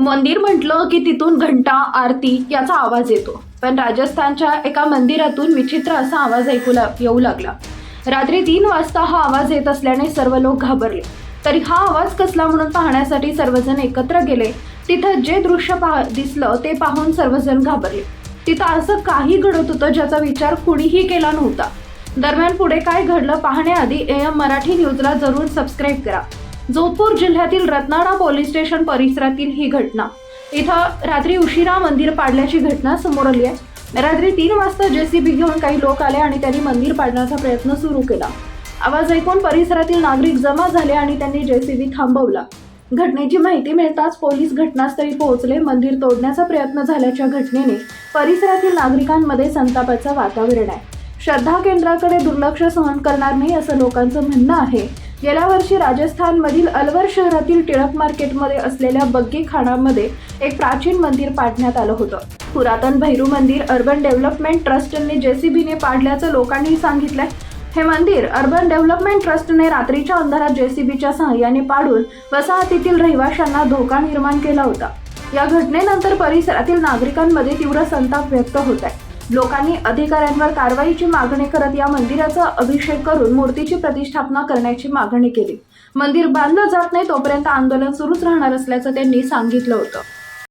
मंदिर म्हटलं की तिथून घंटा आरती याचा आवाज येतो. पण राजस्थानच्या एका मंदिरातून विचित्र असा आवाज ऐकू ला येऊ लागला. रात्री तीन वाजता हा आवाज येत असल्याने सर्व लोक घाबरले. तरी हा आवाज कसला म्हणून पाहण्यासाठी सर्वजण एकत्र गेले. तिथं जे दृश्य पाह दिसलं ते पाहून सर्वजण घाबरले. तिथं असं काही घडत होतं ज्याचा विचार कुणीही केला नव्हता. दरम्यान पुढे काय घडलं पाहण्याआधी ए एम मराठी न्यूजला जरूर सबस्क्राईब करा. जोधपूर जिल्ह्यातील रत्नाळा पोलीस स्टेशन परिसरातील ही घटना. इथं रात्री उशिरा मंदिर पाडल्याची घटना समोर आली आहे. रात्री तीन वाजता जेसीबी घेऊन काही लोक आले आणि त्यांनी मंदिर पाडण्याचा प्रयत्न सुरू केला. आवाज ऐकून परिसरातील नागरिक जमा झाले आणि त्यांनी जेसीबी थांबवला. घटनेची माहिती मिळताच पोलीस घटनास्थळी पोहोचले. मंदिर तोडण्याचा प्रयत्न झाल्याच्या घटनेने परिसरातील नागरिकांमध्ये संतापाचं वातावरण आहे. श्रद्धा केंद्राकडे दुर्लक्ष सहन करणार नाही असं लोकांचं म्हणणं आहे. गेल्या वर्षी राजस्थानमधील अलवर शहरातील टिळक मार्केटमध्ये असलेल्या बग्गी खाणामध्ये एक प्राचीन मंदिर पाडण्यात आलं होतं. पुरातन भैरू मंदिर अर्बन डेव्हलपमेंट ट्रस्टने जेसीबीने पाडल्याचं लोकांनी सांगितलंय. हे मंदिर अर्बन डेव्हलपमेंट ट्रस्टने रात्रीच्या अंधारात जेसीबीच्या सहाय्याने पाडून वसाहतीतील रहिवाशांना धोका निर्माण केला होता. या घटनेनंतर परिसरातील नागरिकांमध्ये तीव्र संताप व्यक्त होत आहे. लोकांनी अधिकाऱ्यांवर कारवाईची मागणी करत या मंदिराचा अभिषेक करून मूर्तीची प्रतिष्ठापना करण्याची मागणी केली. मंदिर बांधलं जात नाही तोपर्यंत आंदोलन सुरूच राहणार असल्याचं त्यांनी सांगितलं होतं.